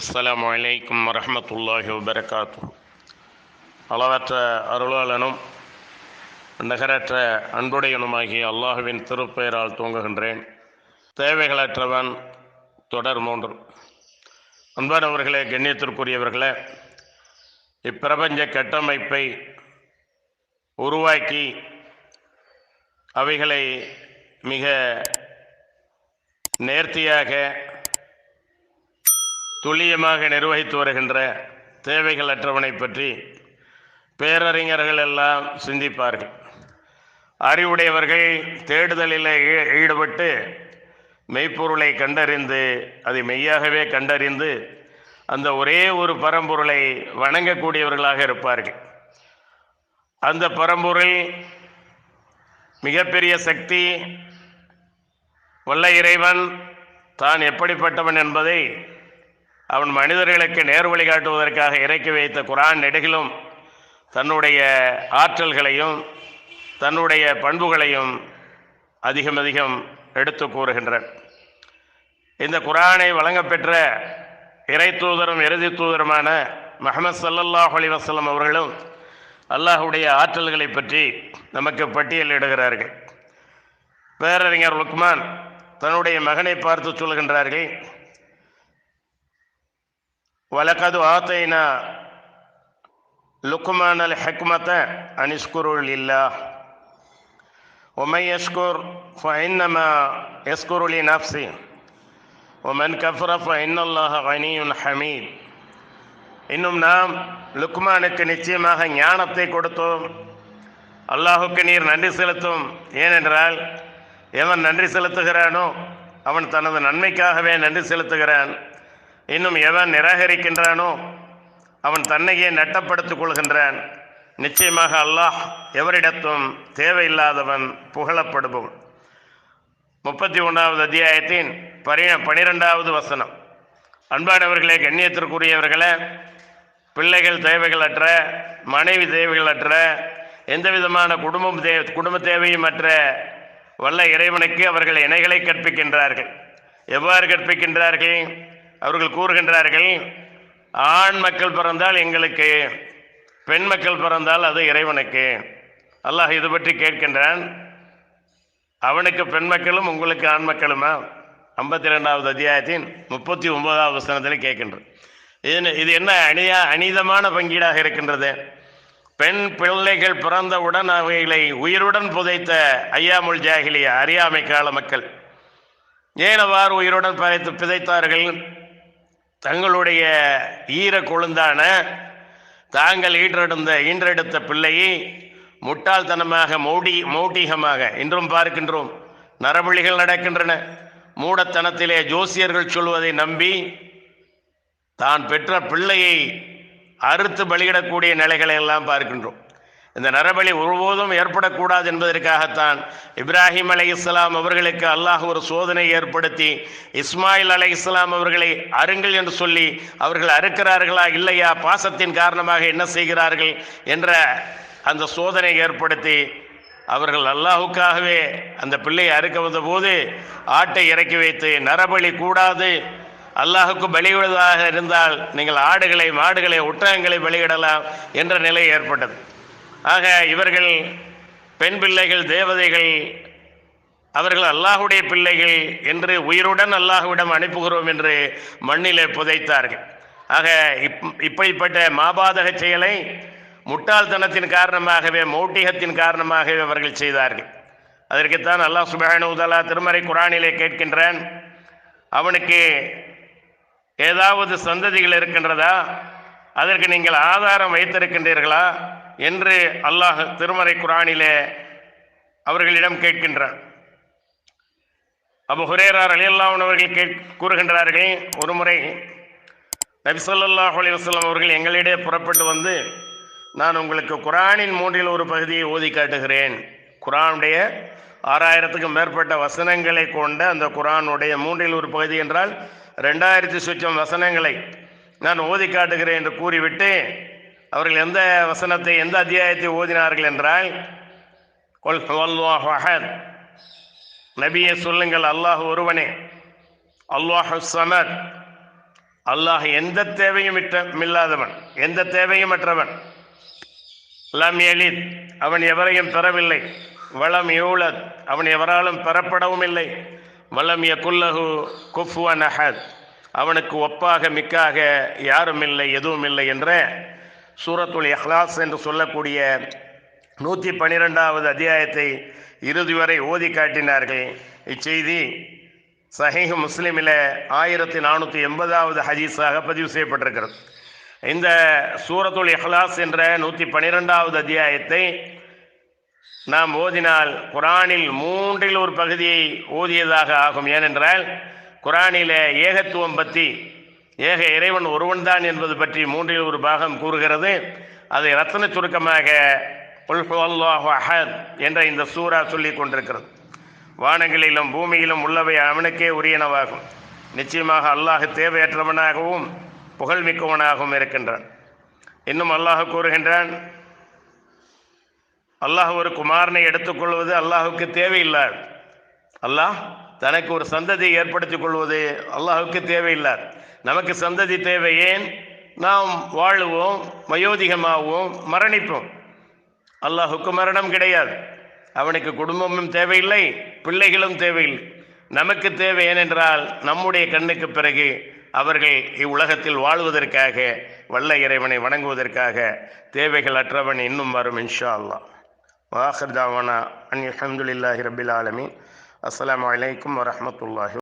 அஸ்லாம் அலைக்கும் வரமத்துல்லாஹி வபரகாத்து அளவற்ற அருளாளனும் நகரற்ற அன்புடையனுமாகிய அல்லாஹுவின் திருப்பெயரால் தூங்குகின்றேன். தேவைகளற்றவன் தொடர் மூன்று. அன்பானவர்களே கண்ணியத்திற்குரியவர்களே இப்பிரபஞ்ச கட்டமைப்பை உருவாக்கி அவைகளை மிக நேர்த்தியாக துல்லியமாக நிர்வகித்து வருகின்ற தேவைகளற்றவனை பற்றி பேரறிஞர்கள் எல்லாம் சிந்திப்பார்கள். அறிவுடையவர்கள் தேடுதலில் ஈ- ஈடுபட்டு மெய்ப்பொருளை கண்டறிந்து அதை மெய்யாகவே கண்டறிந்து அந்த ஒரே ஒரு பரம்பொருளை வணங்கக்கூடியவர்களாக இருப்பார்கள். அந்த பரம்பொருள் மிகப்பெரிய சக்தி வல்ல இறைவன் தான் எப்படிப்பட்டவன் என்பதை அவன் மனிதர்களுக்கு நேர் வழிகாட்டுவதற்காக இறக்கி வைத்த குரான் நெடுகிலும் தன்னுடைய ஆற்றல்களையும் தன்னுடைய பண்புகளையும் அதிகம் அதிகம் எடுத்து கூறுகின்றன. இந்த குரானை வழங்கப்பெற்ற இறை தூதரும் இறுதி தூதருமான முஹம்மது சல்லல்லாஹ் அலி வசலம் அவர்களும் அல்லாஹுடைய ஆற்றல்களை பற்றி நமக்கு பட்டியலிடுகிறார்கள் பேரறிஞர் லுக்மான் தன்னுடைய மகனை பார்த்து சொல்கின்றார்கள் வலகது ஆத்தைனா லுக்மான் அல் ஹக்மத அனிஷ்குருள் இல்லா ومن يشكر فإنما يشكر لنفسه ومن كفر فإن الله غني حميد இன்னும் நாம் லுக்மானுக்கு நிச்சயமாக ஞானத்தை கொடுத்தோம் அல்லாஹுக்கு நீர் நன்றி செலுத்தும் ஏனென்றால் எவன் நன்றி செலுத்துகிறானோ அவன் தனது நன்மைக்காகவே நன்றி செலுத்துகிறான் இன்னும் எவன் நிராகரிக்கின்றானோ அவன் தன்னையே நட்டப்படுத்திக் கொள்கின்றான். நிச்சயமாக அல்லாஹ் எவரிடத்தும் தேவையில்லாதவன் புகழப்படுபவன். முப்பத்தி ஒன்றாவது அத்தியாயத்தின் பரி பனிரெண்டாவது வசனம். அன்பானவர்களே கண்ணியத்திற்குரியவர்களே பிள்ளைகள் தேவைகளற்ற மனைவி தேவைகளற்ற எந்த விதமான குடும்பம் தே குடும்ப தேவையும் அற்ற வல்ல இறைவனுக்கு அவர்கள் இணைகளை கற்பிக்கின்றார்கள். எவ்வாறு கற்பிக்கின்றார்கள்? அவர்கள் கூறுகின்றார்கள் ஆண் மக்கள் பிறந்தால் எங்களுக்கு பெண் மக்கள் பிறந்தால் அது இறைவனுக்கு. அல்லாஹ் இது பற்றி கேட்கின்றான் அவனுக்கு பெண் மக்களும் உங்களுக்கு ஆண் மக்களுமா? ஐம்பத்தி ரெண்டாவது அத்தியாயத்தின் முப்பத்தி ஒன்பதாவது வசனத்தில் கேட்கின்றது. இது இது என்ன அணியா அநீதமான பங்கீடாக இருக்கின்றது? பெண் பிள்ளைகள் பிறந்தவுடன் அவைகளை உயிருடன் புதைத்த ஐயாமுல் ஜாகிலிய அறியாமை கால மக்கள். ஏன் அவ்வாறு உயிருடன் புதைத்து பிதைத்தார்கள்? தங்களுடைய ஈர கொழுந்தான தாங்கள் ஈன்றெடுத்த ஈன்றெடுத்த பிள்ளையை முட்டாள்தனமாக மௌடி மௌட்டிகமாக இன்றும் பார்க்கின்றோம். நரபலிகள் நடக்கின்றன. மூடத்தனத்திலே ஜோசியர்கள் சொல்வதை நம்பி தான் பெற்ற பிள்ளையை அறுத்து பலியிடக்கூடிய நிலைகளை எல்லாம் பார்க்கின்றோம். இந்த நரபலி ஒருபோதும் ஏற்படக்கூடாது என்பதற்காகத்தான் இப்ராஹிம் அலை இஸ்லாம் அவர்களுக்கு அல்லாஹ் ஒரு சோதனை ஏற்படுத்தி இஸ்மாயில் அலை இஸ்லாம் அவர்களை அருங்கள் என்று சொல்லி அவர்கள் அறுக்கிறார்களா இல்லையா பாசத்தின் காரணமாக என்ன செய்கிறார்கள் என்ற அந்த சோதனை ஏற்படுத்தி அவர்கள் அல்லாஹுக்காகவே அந்த பிள்ளையை அறுக்க வந்தபோது ஆட்டை இறக்கி வைத்து நரபலி கூடாது. அல்லாஹுக்கு பலியிடுவதாக இருந்தால் நீங்கள் ஆடுகளை மாடுகளை ஒட்டகங்களை பலியிடலாம் என்ற நிலை ஏற்பட்டது. ஆக இவர்கள் பெண் பிள்ளைகள் தேவதைகள் அவர்கள் அல்லாஹுடைய பிள்ளைகள் என்று உயிருடன் அல்லாஹுவிடம் அனுப்புகிறோம் என்று மண்ணிலே புதைத்தார்கள். ஆக இப் இப்படிப்பட்ட மாபாதக செயலை முட்டாள்தனத்தின் காரணமாகவே மௌட்டிகத்தின் காரணமாகவே அவர்கள் செய்தார்கள். அதற்குத்தான் அல்லாஹ் சுபஹானு உதலா திருமறை குரானிலே கேட்கின்றான் அவனுக்கு ஏதாவது சந்ததிகள் இருக்கின்றதா? அதற்கு நீங்கள் ஆதாரம் வைத்திருக்கின்றீர்களா? என்று அல்லாஹ் திருமறை குரானிலே அவர்களிடம் கேட்கின்றார். அபு ஹுரேரார் அலியல்லாவன் அவர்கள் கேட் கூறுகின்றார்கள் ஒரு முறை நபிசல்லாஹ் ஸல்லல்லாஹு அவர்கள் எங்களிடையே புறப்பட்டு வந்து நான் உங்களுக்கு குரானின் மூன்றில் ஒரு பகுதியை ஓதி காட்டுகிறேன். குரானுடைய ஆறாயிரத்துக்கும் மேற்பட்ட வசனங்களை கொண்ட அந்த குரானுடைய மூன்றில் ஒரு பகுதி என்றால் ரெண்டாயிரத்தி சுற்றம் வசனங்களை நான் ஓதி காட்டுகிறேன் என்று கூறிவிட்டு அவர்கள் எந்த வசனத்தை எந்த அத்தியாயத்தை ஓதினார்கள் என்றால் கொல் ஹுவல்லாஹு அஹத். சொல்லுங்கள் அல்லாஹ் ஒருவனே அல்லாஹு சமத். அல்லாஹ் எந்த தேவையும் இல்லாதவன் எந்த தேவையும் அற்றவன் லம் எலித் அவன் எவரையும் பெறவில்லை. வளம் யூலத் அவன் எவராலும் பெறப்படவும் இல்லை. வளம் யகுல்லஹு குஃபுவன் அஹத் அவனுக்கு ஒப்பாக மிக்காக யாரும் இல்லை எதுவும் இல்லை என்ற சூரத்துல் இஹ்லாஸ் என்று சொல்லக்கூடிய நூற்றி பன்னிரெண்டாவது அத்தியாயத்தை இறுதி வரை ஓதி காட்டினார்கள். இச்செய்தி சஹீஹ் முஸ்லிமில் ஆயிரத்தி நானூற்றி எண்பதாவது ஹதீஸாக பதிவு செய்யப்பட்டிருக்கிறது. இந்த சூரத்துல் இஹ்லாஸ் என்ற நூற்றி பன்னிரெண்டாவது அத்தியாயத்தை நாம் ஓதினால் குரானில் மூன்றில் ஒரு பகுதியை ஓதியதாக ஆகும். ஏனென்றால் குரானில ஏகத்துவம் பற்றி ஏக இறைவன் ஒருவன்தான் என்பது பற்றி மூன்றில் ஒரு பாகம் கூறுகிறது. அதை ரத்தன சுருக்கமாக அஹத்" என்ற இந்த சூரா சொல்லிக் கொண்டிருக்கிறது. வானங்களிலும் பூமியிலும் உள்ளவை அவனுக்கே உரியனவாகும். நிச்சயமாக அல்லாஹ் தேவையற்றவனாகவும் புகழ்மிக்கவனாகவும் இருக்கின்றான். இன்னும் அல்லாஹ் கூறுகின்றான் அல்லாஹ் ஒரு குமாரனை எடுத்துக்கொள்வது அல்லாஹுக்கு தேவையில்லை. அல்லாஹ் தனக்கு ஒரு சந்ததியை ஏற்படுத்திக் கொள்வது அல்லாஹுக்கு தேவையில்லை. நமக்கு சந்ததி தேவை ஏன்? நாம் வாழுவோம் வயோதிகமாகவும் மரணிப்போம். அல்லாஹுக்கு மரணம் கிடையாது. அவனுக்கு குடும்பமும் தேவையில்லை பிள்ளைகளும் தேவையில்லை. நமக்கு தேவை ஏனென்றால் நம்முடைய கண்ணுக்கு பிறகு அவர்கள் இவ்வுலகத்தில் வாழ்வதற்காக வல்ல இறைவனை வணங்குவதற்காக தேவைகள் அற்றவன் இன்னும் வரும் இன்ஷா அல்லாஹ் வாஹர் தாவானா அன் அஹமதுல்லாஹி ரபில் ஆலமி அஸ்லாம் வலைக்கம் வரமத்துல்லாஹி